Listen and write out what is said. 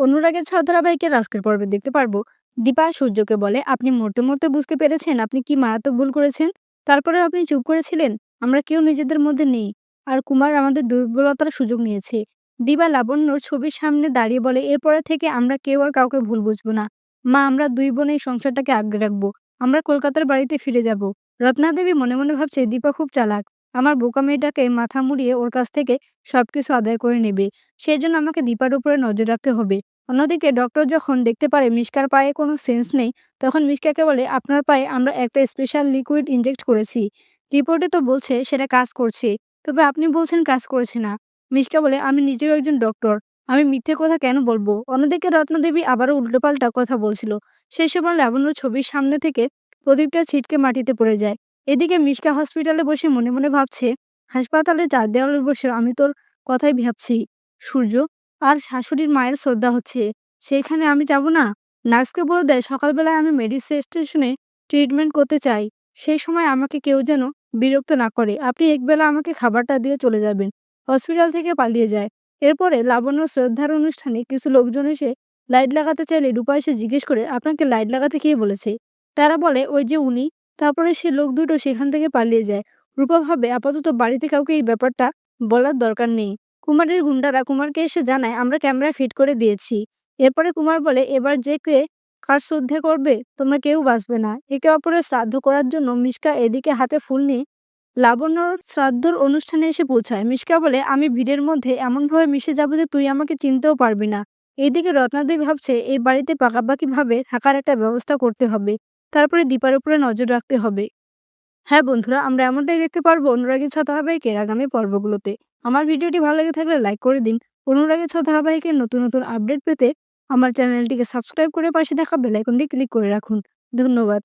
অনুরাগের ছোঁয়া ধারাবাহিকের আজকের পর্বে দেখতে পারব। দীপা সূর্যকে বলে, আপনি মরতে মরতে বুঝতে পেরেছেন? আপনি কি মারাত্মক ভুল করেছেন? তারপরেও আপনি চুপ করেছিলেন? আমরা কেউ নিজেদের মধ্যে নেই। আর কুমার আমাদের দুর্বলতার সুযোগ নিয়েছে। দিবা লাবণ্যর ছবির সামনে দাঁড়িয়ে বলে, এরপরে থেকে আমরা কেউ আর কাউকে ভুল বুঝব না। মা, আমরা দুই বোন এই সংসারটাকে আগলে রাখব। আমরা কলকাতার বাড়িতে ফিরে যাব। রত্নাদেবী মনে মনে ভাবছে, দীপা খুব চালাক। আমার বোকা মেয়েটাকে মাথা মুড়িয়ে ওর কাছ থেকে সবকিছু আদায় করে নেবে। সেই জন্য আমাকে দীপার উপরে নজর রাখতে হবে। অন্যদিকে ডক্টর যখন দেখতে পারে মিশকার পায়ে কোনো সেন্স নেই, তখন মিশকাকে বলে, আপনার পায়ে আমরা একটা স্পেশাল লিকুইড ইনজেক্ট করেছি। রিপোর্টে তো বলছে সেটা কাজ করছে, তবে আপনি বলছেন কাজ করছে না। মিশকা বলে, আমি নিজেও একজন ডক্টর আমি মিথ্যে কথা কেন বলব? অন্যদিকে রত্নদেবী আবারও উল্টোপাল্টা কথা বলছিল। সেই সময় লাবণ্য ছবির সামনে থেকে প্রদীপটা ছিটকে মাটিতে পড়ে যায়। এদিকে মিশকা হসপিটালে বসে মনে মনে ভাবছে, হাসপাতালে চার দেওয়ালে বসে আমি তোর কথাই ভাবছি। সূর্য আর শাশুড়ির মায়ের শ্রদ্ধা হচ্ছে। সেখানে আমি যাব না। নার্সকে বলে দেয়, সকালবেলায় আমি মেডিসিন স্টেশনে ট্রিটমেন্ট করতে চাই। সেই সময় আমাকে কেউ যেন বিরক্ত না করে। আপনি একবেলা আমাকে খাবারটা দিয়ে চলে যাবেন। হসপিটাল থেকে পালিয়ে যায়। এরপরে লাবণ্য শ্রদ্ধার অনুষ্ঠানে কিছু লোকজন এসে লাইট লাগাতে চাইলে রূপা এসে জিজ্ঞেস করে, আপনাকে লাইট লাগাতে কে বলেছে? তারা বলে, ওই যে উনি। তারপরে সে লোক দুটো সেখান থেকে পালিয়ে যায়। রূপা ভাবে, আপাতত বাড়িতে কাউকে এই ব্যাপারটা বলার দরকার নেই। কুমারের গুন্ডারা কুমারকে এসে জানায়, আমরা ক্যামেরা ফিট করে দিয়েছি। এরপরে কুমার বলে, এবার যে কে কার শ্রদ্ধা করবে, তোমরা কেউ বাঁচবে না। একে অপরের শ্রাদ্ধ করার জন্য মিশকা এদিকে হাতে ফুল নিয়ে লাবণ্যর শ্রাদ্ধর অনুষ্ঠানে এসে পৌঁছায়। মিশকা বলে, আমি ভিড়ের মধ্যে এমনভাবে মিশে যাব যে তুই আমাকে চিনতেও পারবি না। এইদিকে রত্নাদেবী ভাবছে, এই বাড়িতে পাকাপাকিভাবে থাকার একটা ব্যবস্থা করতে হবে। তারপরে দীপার উপরে নজর রাখতে হবে। হ্যাঁ বন্ধুরা, আমরা এমনটাই দেখতে পারব অনুরাগী ছ ধারাবাহিকের আগামী পর্বগুলোতে। আমার ভিডিওটি ভালো লেগে থাকলে লাইক করে দিন। অনুরাগী ছ ধারাবাহিকের নতুন নতুন আপডেট পেতে আমার চ্যানেলটিকে সাবস্ক্রাইব করে পাশে থাকা বেলাইকনটি ক্লিক করে রাখুন। ধন্যবাদ।